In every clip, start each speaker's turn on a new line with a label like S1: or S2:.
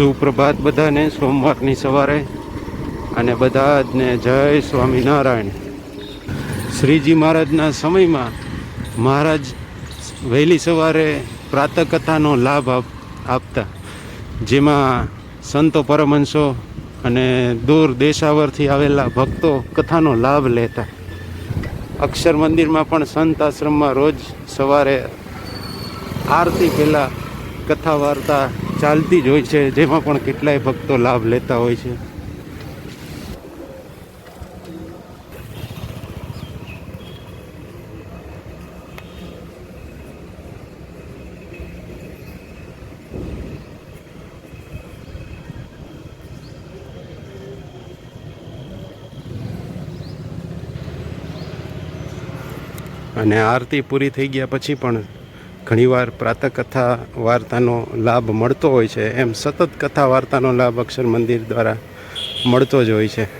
S1: સુપ્રભાત બધાને સોમવારની સવારે અને બધા જને જય સ્વામિનારાયણ. શ્રીજી મહારાજના સમયમાં મહારાજ વહેલી સવારે પ્રાતકથાનો લાભ આપ- આપતા. જેમાં સંતો પરમહંસો અને દૂર દેશાવરથી આવેલા ભક્તો કથાનો લાભ લેતા. અક્ષર મંદિરમાં પણ સંત આશ્રમમાં રોજ સવારે આરતી પહેલાં કથા વાર્તા ચાલતી જ હોય છે, જેમાં પણ કેટલાય ભક્તો લાભ લેતા હોય છે. અને આરતી પૂરી થઈ ગયા પછી પણ ઘણીવાર પ્રાતઃકથા વાર્તાનો લાભ મળતો હોય છે, એમ સતત કથા વાર્તાનો લાભ અક્ષર મંદિર દ્વારા મળતો જ હોય છે.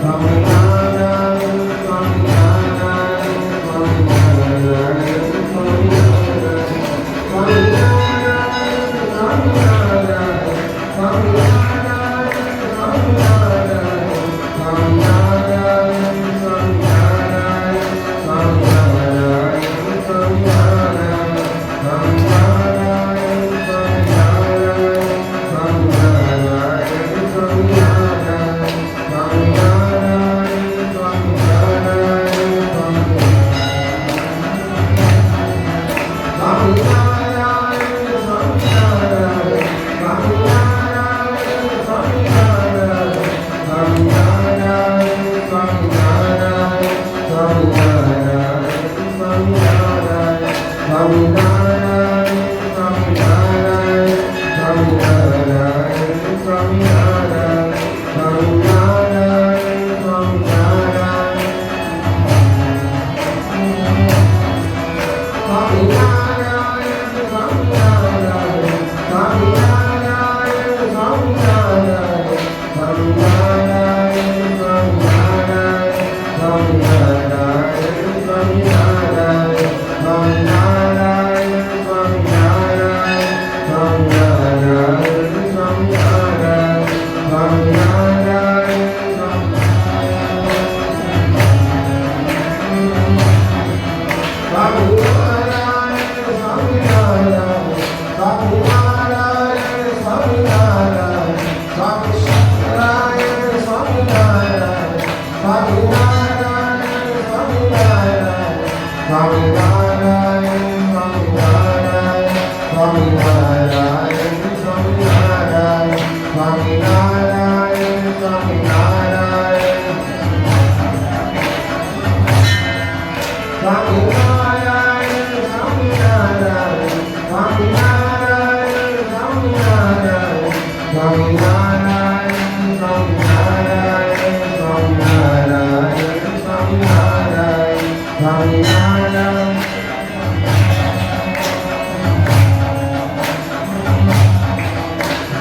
S2: Come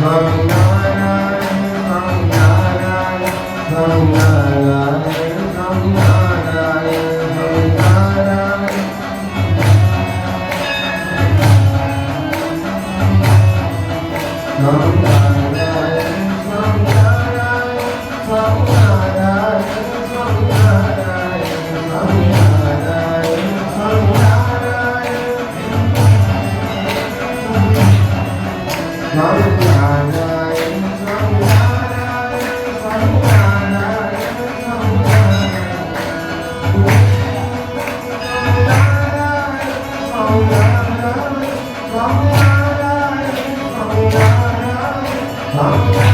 S2: Mama. Amen.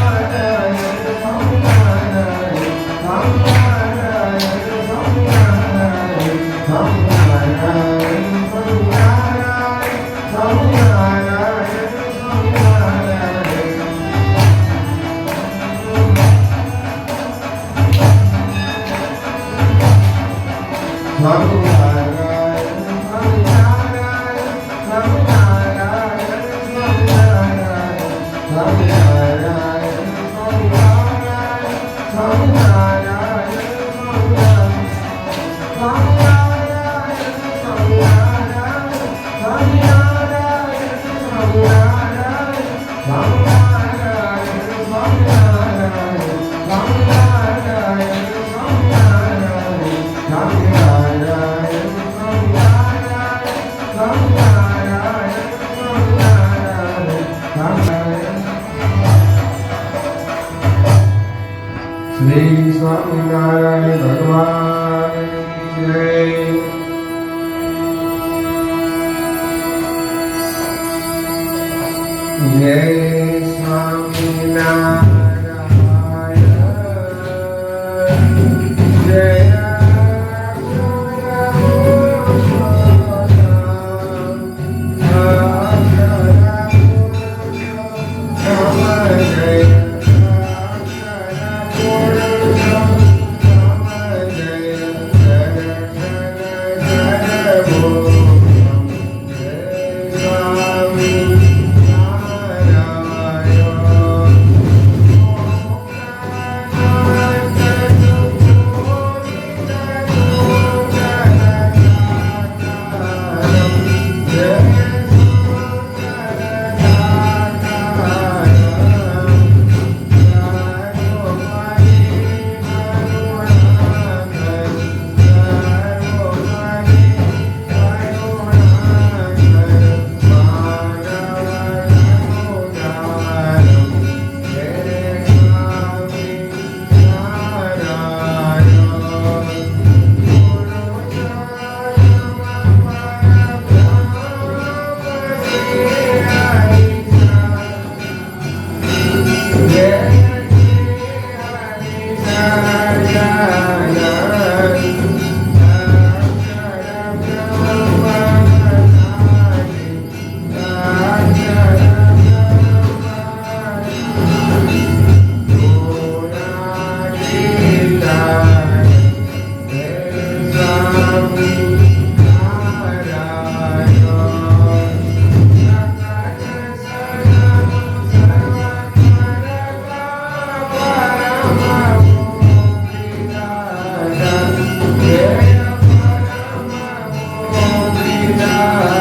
S2: 나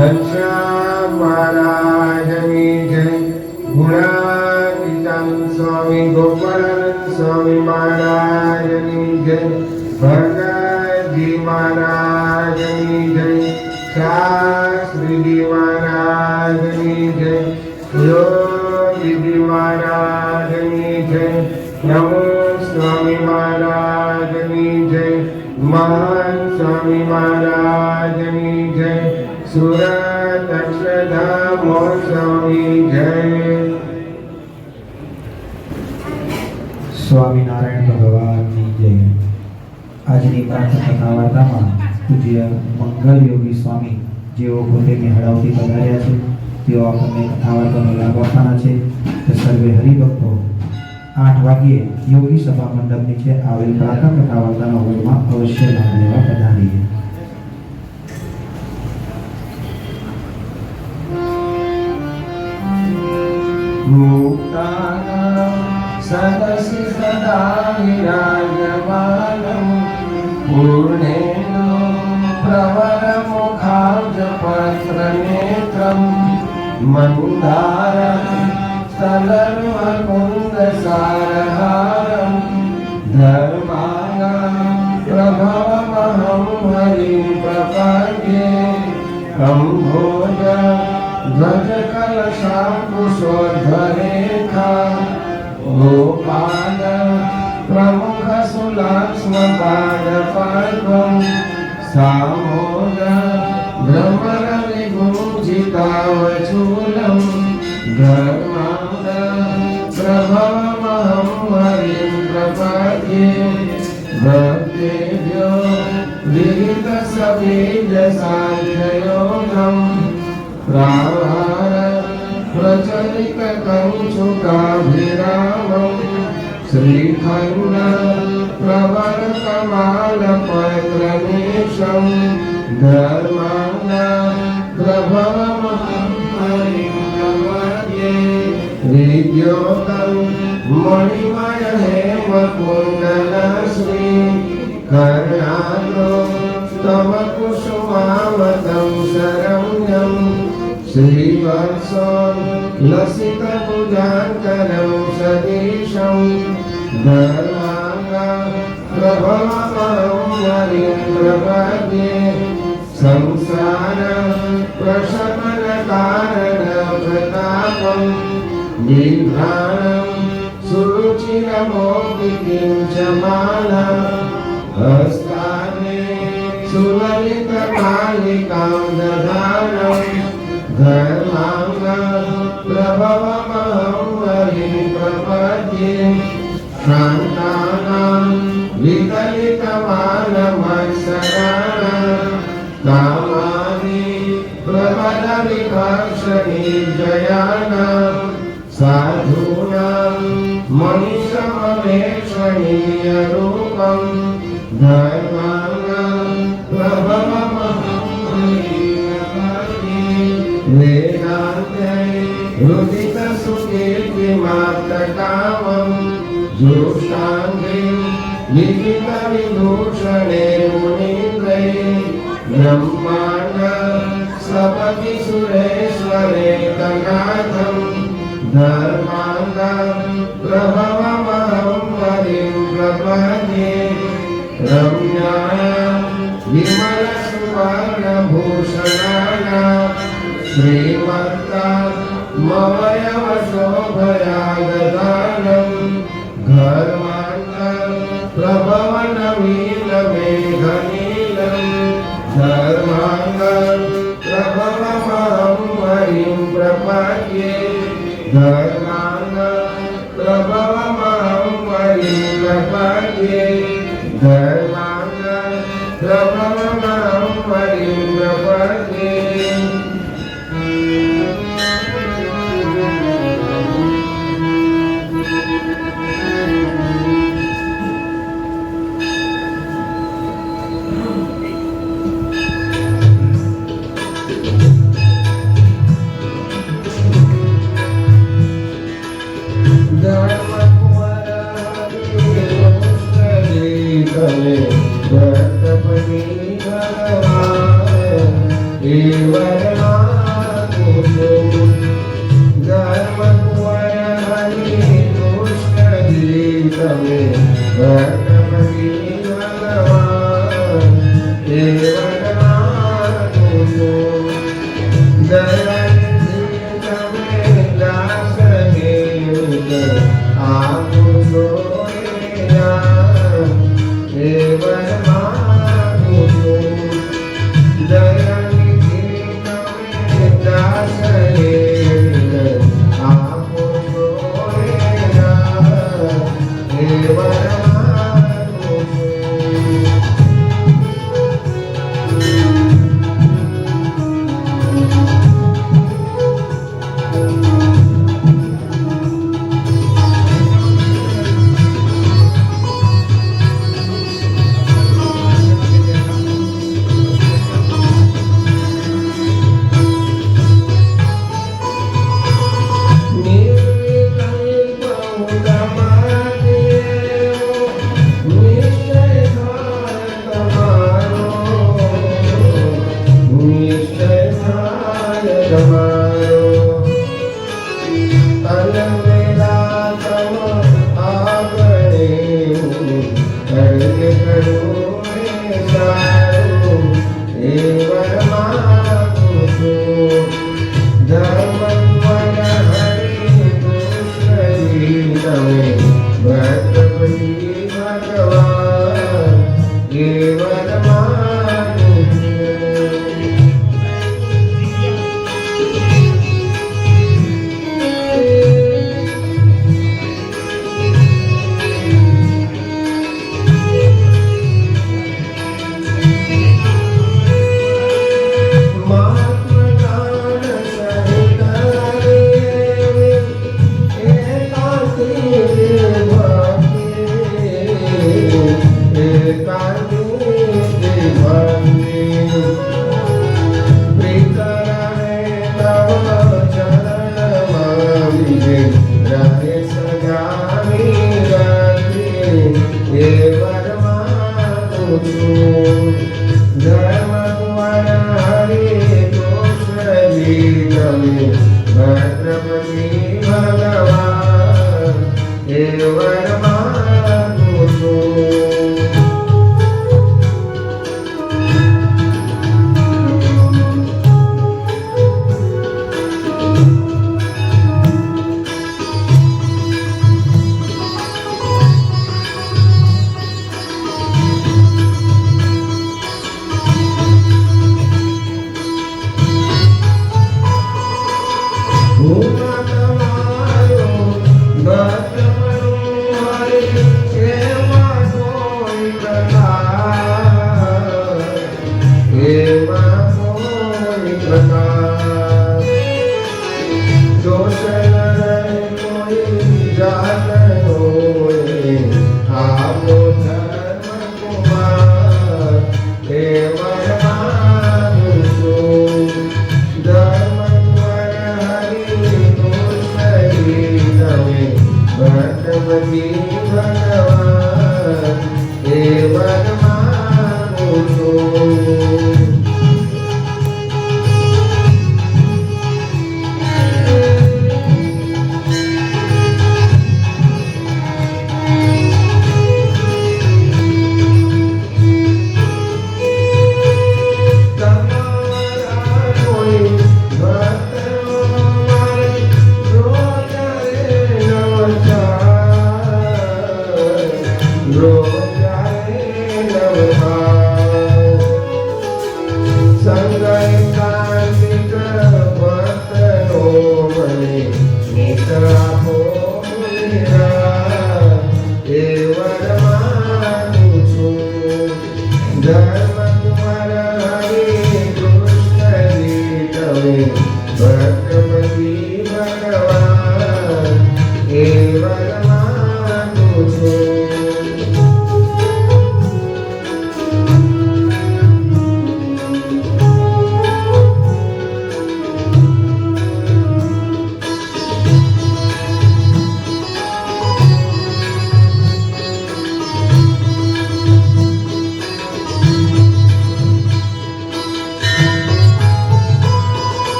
S2: ઘનશ્યામ મહારાજની જય ગુણાતીતાન સ્વામી ગોપાલન સ્વામી મહારાજની જય
S3: આજની પ્રાર્થના વાર્તામાં પૂજ્ય મંગલ યોગી સ્વામી, જેઓ પોતે મેહડાવથી પધાર્યા છે, તેઓ આપણને કથા વાર્તાનો લાભ આપવાના છે તો સર્વે હરિભક્તો આઠ વાગ્યે યોગી સભા મંડપ નીચે આવેલ પ્રાર્થના કથા વાર્તાના હોલમાં અવશ્ય લાભ લેવા પધારીએ.
S2: સદસि સદા વિરાજમાનં पूर्णेन्दुं प्रवरमुखाब्जपत्रनेत्रं मन्दारं सलर्वकुन्दसारहारं धर्माणां प्रभवमहं हरिं प्रपद्ये कम्भोज ध्वजकलशाङ्कुशोद्धरि కరుచుకాభిరామం శ్రీఖరుణ ప్రవర కమాల పత్రమేషం ధర్మాణ ప్రభవ విద్యోతం మణిమయ హేమ కుండల శ్రీ కర్ణాలో తమ కుసుమావతం శరణ్యం శ్రీవత్సో लसितभुजान्तनं स देशं धर्माङ्गे संसारं प्रशमनकारण प्रतापं विधानं सुचिरमोदि माला न्तानां विकलितमानमशकाना कामानि प्रबलविभाषणे जयानां साधूनां मनुषमवेक्षणीयरूपं धर्माण प्रभवमहं वेदान्ते हृदितसुकीर्तिमातकामम् जोषाङ्गे लिखितविभूषणे मुनीन्द्रै ब्रह्माण्ड सपति सुरेश्वरे कनाथं धर्माङ्गं प्रभवमहं हरिं प्रपद्ये रम्याणां विमलसुवर्णभूषणानां श्रीमन्ता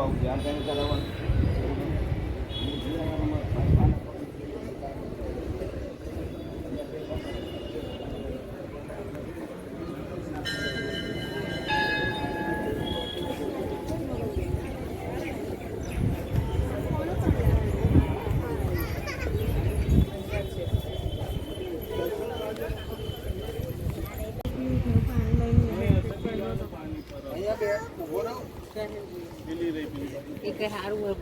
S1: આવું ધ્યાન કરીને
S4: એ કઈ સારું હોય બધું